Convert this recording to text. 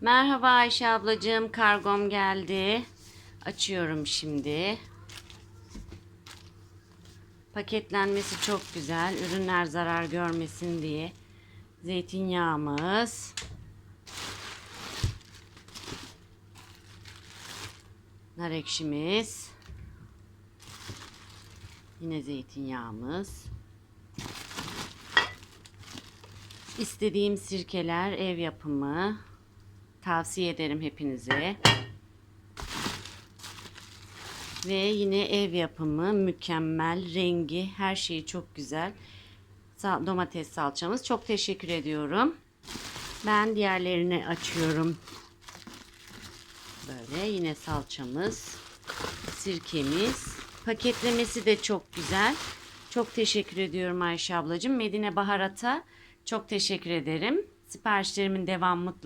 Merhaba Ayşe ablacığım. Kargom geldi. Açıyorum şimdi. Paketlenmesi çok güzel. Ürünler zarar görmesin diye. Zeytinyağımız. Nar ekşimiz. Yine zeytinyağımız. İstediğim sirkeler ev yapımı. Tavsiye ederim hepinize. Ve yine ev yapımı mükemmel rengi her şeyi çok güzel. Domates salçamız çok teşekkür ediyorum. Ben diğerlerini açıyorum. Böyle yine salçamız, sirkemiz. Paketlemesi de çok güzel. Çok teşekkür ediyorum Ayşe ablacığım. Medine Baharat'a çok teşekkür ederim. Siparişlerimin devamı mutlaka